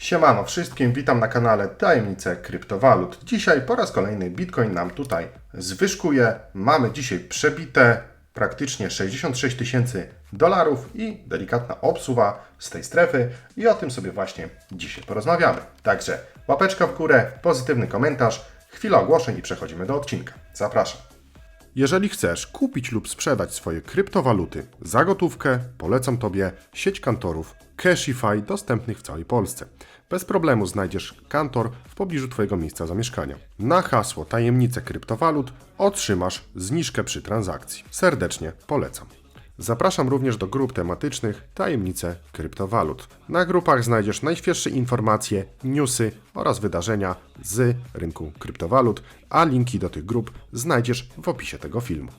Siemano wszystkim, witam na kanale Tajemnice Kryptowalut. Dzisiaj po raz kolejny Bitcoin nam tutaj zwyżkuje. Mamy dzisiaj przebite praktycznie 66 tysięcy dolarów i delikatna obsuwa z tej strefy i o tym sobie właśnie dzisiaj porozmawiamy. Także łapeczka w górę, pozytywny komentarz, chwila ogłoszeń i przechodzimy do odcinka. Zapraszam. Jeżeli chcesz kupić lub sprzedać swoje kryptowaluty za gotówkę, polecam Tobie sieć kantorów Cashify dostępnych w całej Polsce. Bez problemu znajdziesz kantor w pobliżu Twojego miejsca zamieszkania. Na hasło Tajemnice kryptowalut otrzymasz zniżkę przy transakcji. Serdecznie polecam. Zapraszam również do grup tematycznych Tajemnice kryptowalut. Na grupach znajdziesz najświeższe informacje, newsy oraz wydarzenia z rynku kryptowalut, a linki do tych grup znajdziesz w opisie tego filmu.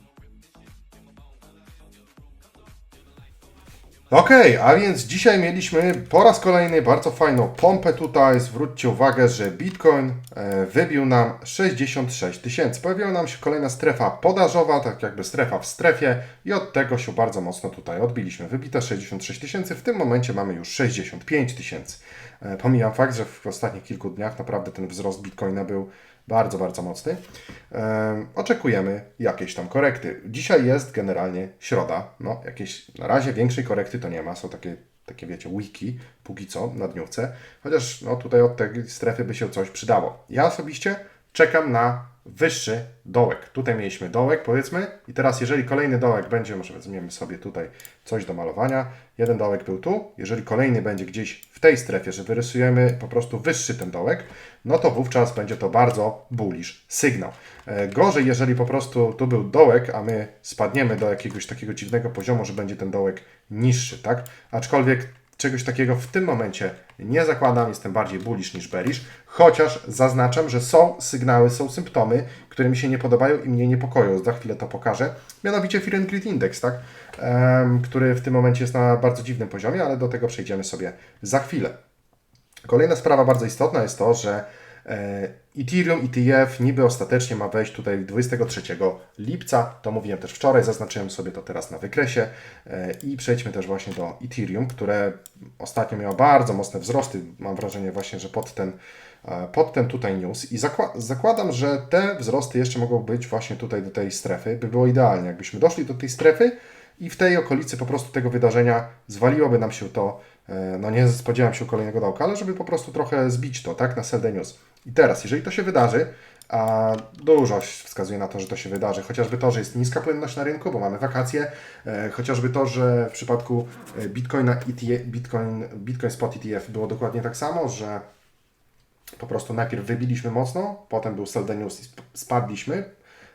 Okej, a więc dzisiaj mieliśmy po raz kolejny bardzo fajną pompę tutaj. Zwróćcie uwagę, że Bitcoin e, wybił nam 66 tysięcy. Pojawiła nam się kolejna strefa podażowa, tak jakby strefa w strefie i od tego się bardzo mocno tutaj odbiliśmy. Wybite 66 tysięcy, w tym momencie mamy już 65 tysięcy. E, Pomijam fakt, że w ostatnich kilku dniach naprawdę ten wzrost Bitcoina był bardzo, bardzo mocny. Em, oczekujemy jakiejś tam korekty. Dzisiaj jest generalnie środa. No, jakieś na razie większej korekty to nie ma. Są takie, takie wiecie, wiki, póki co na dniówce. Chociaż no, tutaj od tej strefy by się coś przydało. Ja osobiście czekam na wyższy dołek. Tutaj mieliśmy dołek, powiedzmy, i teraz jeżeli kolejny dołek będzie, może weźmiemy sobie tutaj coś do malowania. Jeden dołek był tu, jeżeli kolejny będzie gdzieś w tej strefie, że wyrysujemy po prostu wyższy ten dołek, no to wówczas będzie to bardzo bullish sygnał. E, Gorzej, jeżeli po prostu tu był dołek, a my spadniemy do jakiegoś takiego dziwnego poziomu, że będzie ten dołek niższy, tak? Aczkolwiek czegoś takiego w tym momencie nie zakładam, jestem bardziej bullish niż bearish, chociaż zaznaczam, że są sygnały, są symptomy, które mi się nie podobają i mnie niepokoją. Za chwilę to pokażę. Mianowicie Fear and Greed Index, tak? Em, który w tym momencie jest na bardzo dziwnym poziomie, ale do tego przejdziemy sobie za chwilę. Kolejna sprawa bardzo istotna jest to, że Ethereum ETF niby ostatecznie ma wejść tutaj 23 lipca. To mówiłem też wczoraj, zaznaczyłem sobie to teraz na wykresie. E, I przejdźmy też właśnie do Ethereum, które ostatnio miało bardzo mocne wzrosty. Mam wrażenie właśnie, że pod ten, e, pod ten tutaj news. I zakła- zakładam, że te wzrosty jeszcze mogą być właśnie tutaj do tej strefy. By było idealnie, jakbyśmy doszli do tej strefy i w tej okolicy po prostu tego wydarzenia zwaliłoby nam się to, e, no nie spodziewam się kolejnego dołka, ale żeby po prostu trochę zbić to, tak, na sell the news. I teraz, jeżeli to się wydarzy, a dużo wskazuje na to, że to się wydarzy, chociażby to, że jest niska płynność na rynku, bo mamy wakacje, e, chociażby to, że w przypadku e, Bitcoina ETF, Bitcoin, Bitcoin Spot ETF było dokładnie tak samo, że po prostu najpierw wybiliśmy mocno, potem był sell news i sp- spadliśmy,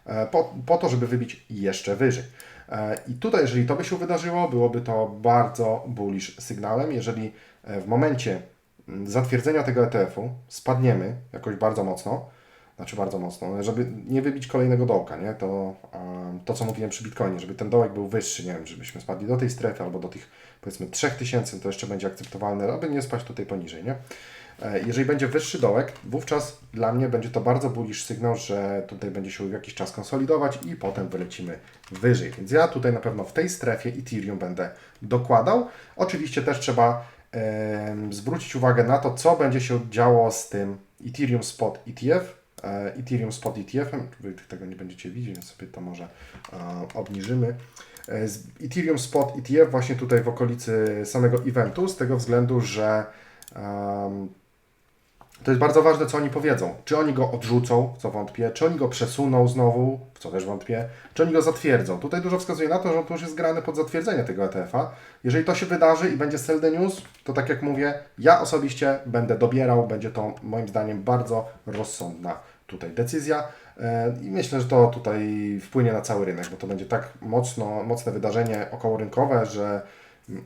e, po, po to, żeby wybić jeszcze wyżej. E, I tutaj, jeżeli to by się wydarzyło, byłoby to bardzo bullish sygnałem. Jeżeli e, w momencie mm, zatwierdzenia tego ETF-u spadniemy jakoś bardzo mocno, znaczy bardzo mocno, żeby nie wybić kolejnego dołka, nie? To, to co mówiłem przy Bitcoinie, żeby ten dołek był wyższy, nie wiem, żebyśmy spadli do tej strefy albo do tych powiedzmy 3000, to jeszcze będzie akceptowalne, aby nie spaść tutaj poniżej, nie? E, Jeżeli będzie wyższy dołek, wówczas dla mnie będzie to bardzo bullish sygnał, że tutaj będzie się jakiś czas konsolidować i potem wylecimy wyżej. Więc ja tutaj na pewno w tej strefie Ethereum będę dokładał. Oczywiście też trzeba em, zwrócić uwagę na to, co będzie się działo z tym Ethereum Spot ETF. E, Ethereum Spot ETF, wy tego nie będziecie widzieć, więc sobie to może e, obniżymy. E, z Ethereum Spot ETF właśnie tutaj w okolicy samego eventu, z tego względu, że to jest bardzo ważne, co oni powiedzą. Czy oni go odrzucą, co wątpię, czy oni go przesuną znowu, w co też wątpię, czy oni go zatwierdzą. Tutaj dużo wskazuje na to, że to już jest grane pod zatwierdzenie tego ETF-a. Jeżeli to się wydarzy i będzie sell the news, to tak jak mówię, ja osobiście będę dobierał, będzie to moim zdaniem bardzo rozsądna tutaj decyzja E, i myślę, że to tutaj wpłynie na cały rynek, bo to będzie tak mocno, mocne wydarzenie okołorynkowe, że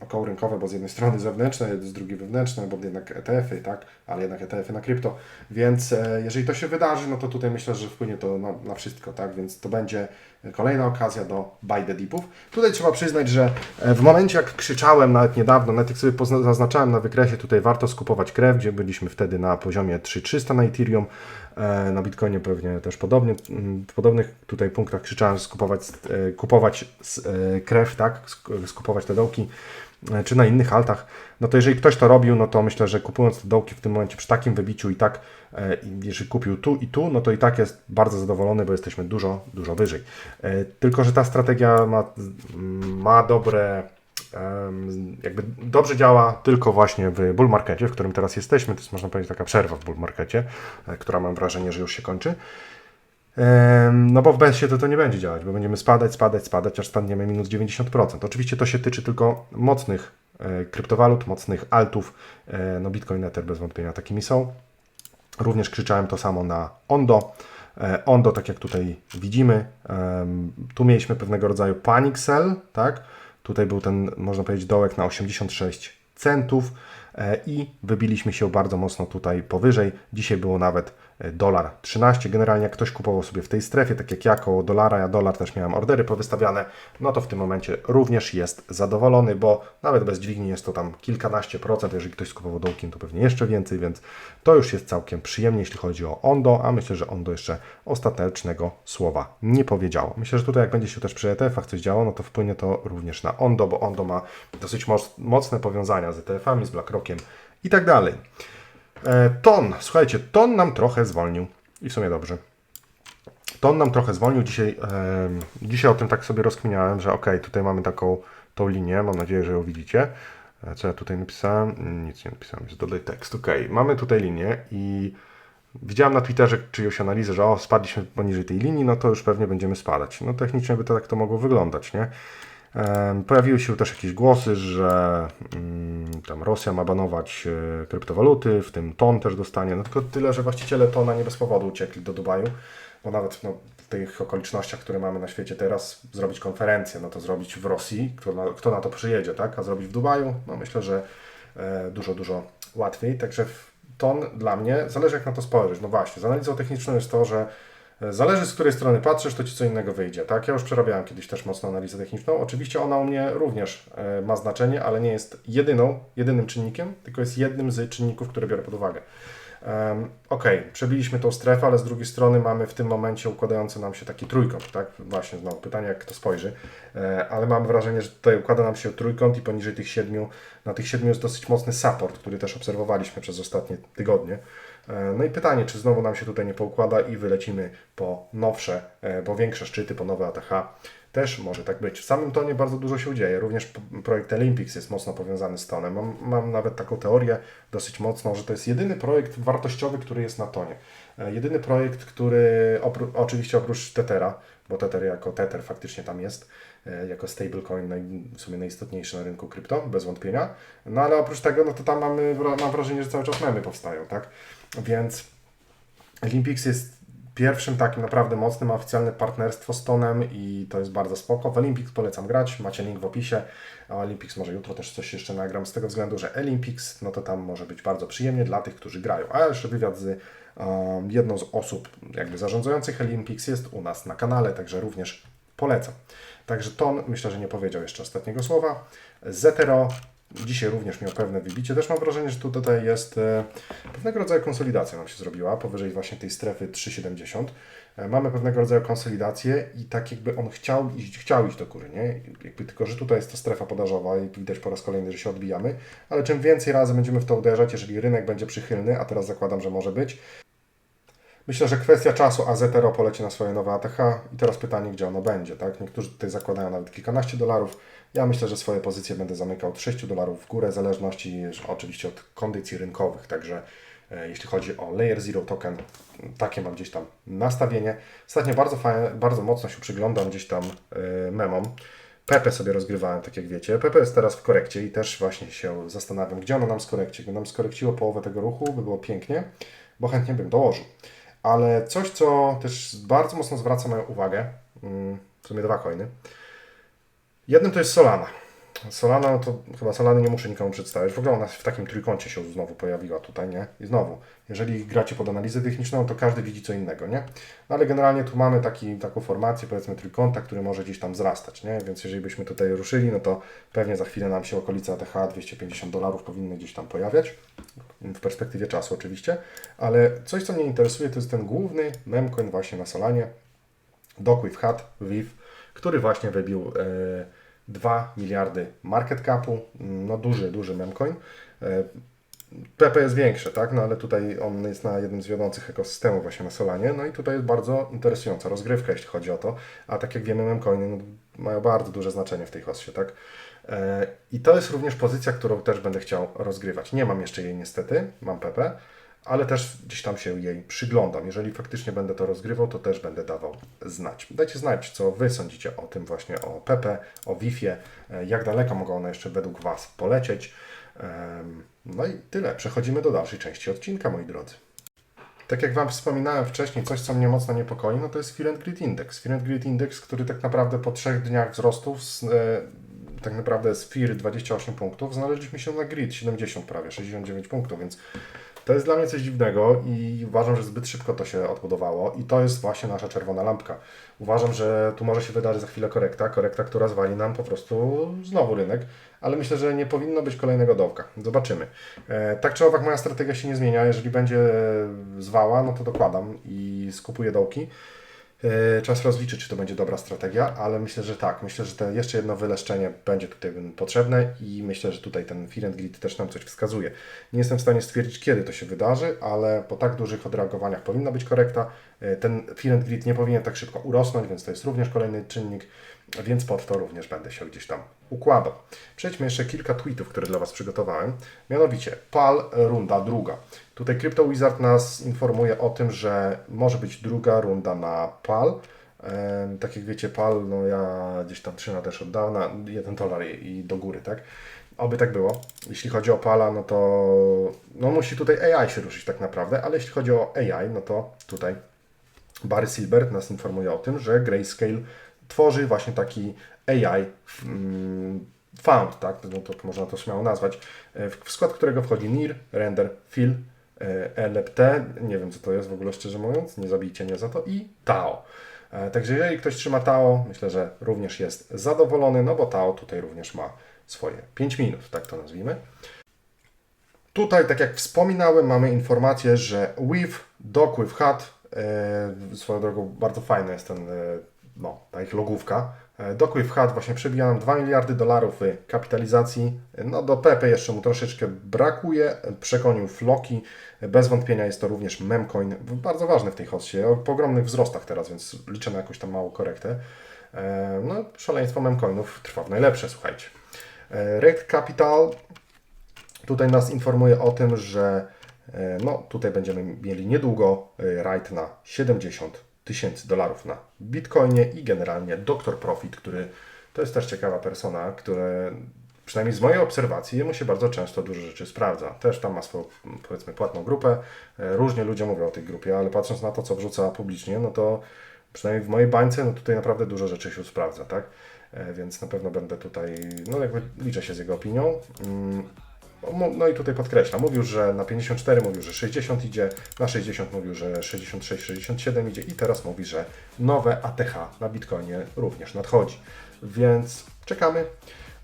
około rynkowe, bo z jednej strony zewnętrzne, z drugiej wewnętrzne, bo jednak ETF-y, tak, ale jednak ETF-y na krypto, więc e, jeżeli to się wydarzy, no to tutaj myślę, że wpłynie to na, na wszystko, tak, więc to będzie kolejna okazja do buy the dipów. Tutaj trzeba przyznać, że e, w momencie jak krzyczałem nawet niedawno, nawet jak sobie zaznaczałem na wykresie, tutaj warto skupować krew, gdzie byliśmy wtedy na poziomie 3300 na Ethereum, e, na Bitcoinie pewnie też podobnie, w podobnych tutaj punktach krzyczałem skupować, e, kupować krew, tak, sk- skupować te dołki. E, czy na innych altach, no to jeżeli ktoś to robił, no to myślę, że kupując te dołki w tym momencie przy takim wybiciu i tak, e, jeżeli kupił tu i tu, no to i tak jest bardzo zadowolony, bo jesteśmy dużo, dużo wyżej. E, Tylko, że ta strategia ma, ma dobre, jakby dobrze działa tylko właśnie w bull markecie, w którym teraz jesteśmy. To jest można powiedzieć taka przerwa w bull markecie, która mam wrażenie, że już się kończy. No bo w BS-ie to, to nie będzie działać, bo będziemy spadać, spadać, spadać, aż spadniemy minus 90%. Oczywiście to się tyczy tylko mocnych e, kryptowalut, mocnych altów. E, No Bitcoin, Ether bez wątpienia takimi są. Również krzyczałem to samo na Ondo. E, Ondo, tak jak tutaj widzimy, tu mieliśmy pewnego rodzaju panic sell, tak? Tutaj był ten, można powiedzieć, dołek na 86 centów i wybiliśmy się bardzo mocno tutaj powyżej. Dzisiaj było nawet dolar 13. Generalnie jak ktoś kupował sobie w tej strefie, tak jak ja koło dolara, ja dolar też miałem ordery powystawiane, no to w tym momencie również jest zadowolony, bo nawet bez dźwigni jest to tam kilkanaście procent, jeżeli ktoś skupował dołkiem, to pewnie jeszcze więcej, więc to już jest całkiem przyjemnie, jeśli chodzi o Ondo, a myślę, że Ondo jeszcze ostatecznego słowa nie powiedziało. Myślę, że tutaj jak będzie się też przy ETF-ach coś działo, no to wpłynie to również na Ondo, bo Ondo ma dosyć moc, mocne powiązania z ETF-ami, z BlackRockiem i tak dalej. E, Ton, słuchajcie, ton nam trochę zwolnił i w sumie dobrze. Ton nam trochę zwolnił. Dzisiaj, em, dzisiaj o tym tak sobie rozkminiałem, że ok, tutaj mamy taką tą linię, mam nadzieję, że ją widzicie. E, Co ja tutaj napisałem? Nic nie napisałem, jest dodaj tekst. Ok, mamy tutaj linię i widziałem na Twitterze czyjąś analizę, że o, spadliśmy poniżej tej linii, no to już pewnie będziemy spadać. No technicznie by to tak to mogło wyglądać, nie? Pojawiły się też jakieś głosy, że mm, tam Rosja ma banować e, kryptowaluty, w tym ton też dostanie. No tylko tyle, że właściciele tona nie bez powodu uciekli do Dubaju, bo nawet no, w tych okolicznościach, które mamy na świecie teraz, zrobić konferencję, no to zrobić w Rosji, kto na, kto na to przyjedzie, tak? A zrobić w Dubaju, no myślę, że e, dużo, dużo łatwiej. Także ton dla mnie, zależy jak na to spojrzeć. No właśnie, z analizą techniczną jest to, że Zależy z której strony patrzysz, to ci co innego wyjdzie. Tak? Ja już przerabiałem kiedyś też mocno analizę techniczną. Oczywiście ona u mnie również e, ma znaczenie, ale nie jest jedyną, jedynym czynnikiem, tylko jest jednym z czynników, które biorę pod uwagę. Ok, przebiliśmy tą strefę, ale z drugiej strony mamy w tym momencie układający nam się taki trójkąt, tak? Właśnie znowu pytanie, jak kto spojrzy, e, ale mam wrażenie, że tutaj układa nam się trójkąt i poniżej tych siedmiu, na tych siedmiu jest dosyć mocny support, który też obserwowaliśmy przez ostatnie tygodnie. E, No i pytanie, czy znowu nam się tutaj nie poukłada i wylecimy po nowsze, e, po większe szczyty, po nowe ATH. Też może tak być. W samym tonie bardzo dużo się dzieje. Również projekt Olympics jest mocno powiązany z tonem. Mam, mam nawet taką teorię dosyć mocną, że to jest jedyny projekt wartościowy, który jest na tonie. E, Jedyny projekt, który opró- oczywiście oprócz Tethera, bo Tether jako Tether faktycznie tam jest, e, jako stablecoin naj, w sumie najistotniejszy na rynku krypto, bez wątpienia. No ale oprócz tego, no to tam mamy, mam wrażenie, że cały czas memy powstają, tak? Więc Olympics jest pierwszym takim naprawdę mocnym, oficjalnym partnerstwo z Tonem i to jest bardzo spoko. W Olympics polecam grać, macie link w opisie, Olympics może jutro też coś jeszcze nagram z tego względu, że Olympics, no to tam może być bardzo przyjemnie dla tych, którzy grają. A jeszcze wywiad z um, jedną z osób jakby zarządzających Olympics jest u nas na kanale, także również polecam. Także Ton myślę, że nie powiedział jeszcze ostatniego słowa. Zetero dzisiaj również miał pewne wybicie. Też mam wrażenie, że tu tutaj jest e, pewnego rodzaju konsolidacja nam się zrobiła, powyżej właśnie tej strefy 3,70. E, Mamy pewnego rodzaju konsolidację i tak jakby on chciał iść, chciał iść do góry, nie? Jakby tylko, że tutaj jest to strefa podażowa i widać po raz kolejny, że się odbijamy, ale czym więcej razy będziemy w to uderzać, jeżeli rynek będzie przychylny, a teraz zakładam, że może być, Myślę, że kwestia czasu, a Zetero poleci na swoje nowe ATH i teraz pytanie, gdzie ono będzie, tak? Niektórzy tutaj zakładają nawet kilkanaście dolarów. Ja myślę, że swoje pozycje będę zamykał od 6 dolarów w górę, w zależności oczywiście od kondycji rynkowych, także e, jeśli chodzi o Layer Zero Token, takie mam gdzieś tam nastawienie. Ostatnio bardzo, fajnie, bardzo mocno się przyglądam gdzieś tam e, memom. Pepe sobie rozgrywałem, tak jak wiecie. Pepe jest teraz w korekcie i też właśnie się zastanawiam, gdzie ono nam skorekci. Gdy nam skorekciło połowę tego ruchu, by było pięknie, bo chętnie bym dołożył. Ale coś, co też bardzo mocno zwraca moją uwagę, mm, w sumie dwa coiny. Jednym to jest Solana. Solana, no to chyba Solany nie muszę nikomu przedstawiać. W ogóle ona w takim trójkącie się znowu pojawiła tutaj, nie? I znowu, jeżeli gracie pod analizę techniczną, to każdy widzi co innego, nie? No ale generalnie tu mamy taki, taką formację, powiedzmy trójkąta, który może gdzieś tam wzrastać, nie? Więc jeżeli byśmy tutaj ruszyli, no to pewnie za chwilę nam się okolice ATH 250 dolarów powinny gdzieś tam pojawiać. W perspektywie czasu oczywiście. Ale coś, co mnie interesuje, to jest ten główny memcoin właśnie na Solanie. Docwave Hat, VIV, który właśnie wybił e, 2 miliardy market capu, no duży, duży memcoin. E, PP jest większe, tak? No ale tutaj on jest na jednym z wiodących ekosystemów właśnie na Solanie. No i tutaj jest bardzo interesująca rozgrywka, jeśli chodzi o to. A tak jak wiemy, memcoiny no, mają bardzo duże znaczenie w tej hostie, tak? E, I to jest również pozycja, którą też będę chciał rozgrywać. Nie mam jeszcze jej niestety, mam PP, ale też gdzieś tam się jej przyglądam. Jeżeli faktycznie będę to rozgrywał, to też będę dawał znać. Dajcie znać, co Wy sądzicie o tym właśnie, o PP, o Wi-Fi, e, jak daleko mogą one jeszcze według Was polecieć. No i tyle. Przechodzimy do dalszej części odcinka, moi drodzy. Tak jak Wam wspominałem wcześniej, coś co mnie mocno niepokoi, no to jest Fear Greed Index. Fear Greed Index, który tak naprawdę po trzech dniach wzrostów, z, e, tak naprawdę z Fear 28 punktów, znaleźliśmy się na Grid 70 prawie, 69 punktów, więc to jest dla mnie coś dziwnego i uważam, że zbyt szybko to się odbudowało i to jest właśnie nasza czerwona lampka. Uważam, że tu może się wydarzyć za chwilę korekta, korekta, która zwali nam po prostu znowu rynek, ale myślę, że nie powinno być kolejnego dołka. Zobaczymy. E, tak czy owak moja strategia się nie zmienia. Jeżeli będzie zwała, no to dokładam i skupuję dołki. E, Czas rozliczyć, czy to będzie dobra strategia, ale myślę, że tak. Myślę, że te jeszcze jedno wyleszczenie będzie tutaj potrzebne i myślę, że tutaj ten Fear and Greed też nam coś wskazuje. Nie jestem w stanie stwierdzić, kiedy to się wydarzy, ale po tak dużych odreagowaniach powinna być korekta. E, Ten Fear and Greed nie powinien tak szybko urosnąć, więc to jest również kolejny czynnik, więc pod to również będę się gdzieś tam układał. Przejdźmy jeszcze kilka tweetów, które dla Was przygotowałem. Mianowicie PAL runda druga. Tutaj Crypto Wizard nas informuje o tym, że może być druga runda na PAL. Tak jak wiecie, PAL, no ja gdzieś tam trzymam też od dawna, 1 dolar i do góry, tak? Oby tak było. Jeśli chodzi o PALA, no to no musi tutaj AI się ruszyć tak naprawdę, ale jeśli chodzi o AI, no to tutaj Barry Silbert nas informuje o tym, że Grayscale tworzy właśnie taki AI mm, found, tak? No można to śmiało nazwać, e, w skład którego wchodzi NIR, Render, Fill, e, LFT, nie wiem co to jest w ogóle szczerze mówiąc, nie zabijcie mnie za to, i TAO. E, Także jeżeli ktoś trzyma TAO, myślę, że również jest zadowolony, no bo TAO tutaj również ma swoje 5 minut, tak to nazwijmy. Tutaj, tak jak wspominałem, mamy informację, że with, dock with e, swoją drogą bardzo fajna jest ten, e, no, ta ich logówka. E, dock with hat właśnie przebija nam 2 miliardy dolarów w kapitalizacji. No do Pepe jeszcze mu troszeczkę brakuje. Przekonił Floki. Bez wątpienia jest to również memcoin, bardzo ważny w tej hoście, o- ogromnych wzrostach teraz, więc liczę na jakąś tam małą korektę. E, No, szaleństwo memcoinów trwa w najlepsze, słuchajcie. E, Rate Capital Tutaj nas informuje o tym, że e, no, tutaj będziemy mieli niedługo e, rajd na 70 tysięcy dolarów na Bitcoinie i generalnie Dr. Profit, który to jest też ciekawa persona, który przynajmniej z mojej obserwacji jemu się bardzo często dużo rzeczy sprawdza. Też tam ma swoją powiedzmy płatną grupę. E, Różnie ludzie mówią o tej grupie, ale patrząc na to, co wrzuca publicznie, no to przynajmniej w mojej bańce, no tutaj naprawdę dużo rzeczy się sprawdza, tak? E, Więc na pewno będę tutaj, no jakby liczę się z jego opinią. Mu- No i tutaj podkreślam, mówił, że na 54 mówił, że 60 idzie, na 60 mówił, że 66, 67 idzie i teraz mówi, że nowe ATH na Bitcoinie również nadchodzi. Więc czekamy,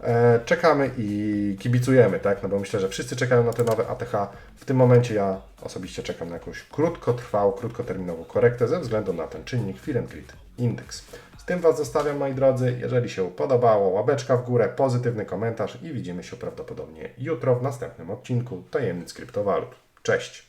e, czekamy i kibicujemy, tak? No bo myślę, że wszyscy czekają na te nowe ATH. W tym momencie ja osobiście czekam na jakąś krótkotrwałą, krótkoterminową korektę ze względu na ten czynnik Fear and Greed Index. Tym Was zostawiam, moi drodzy. Jeżeli się podobało, łapeczka w górę, pozytywny komentarz i widzimy się prawdopodobnie jutro w następnym odcinku Tajemnic Kryptowalut. Cześć!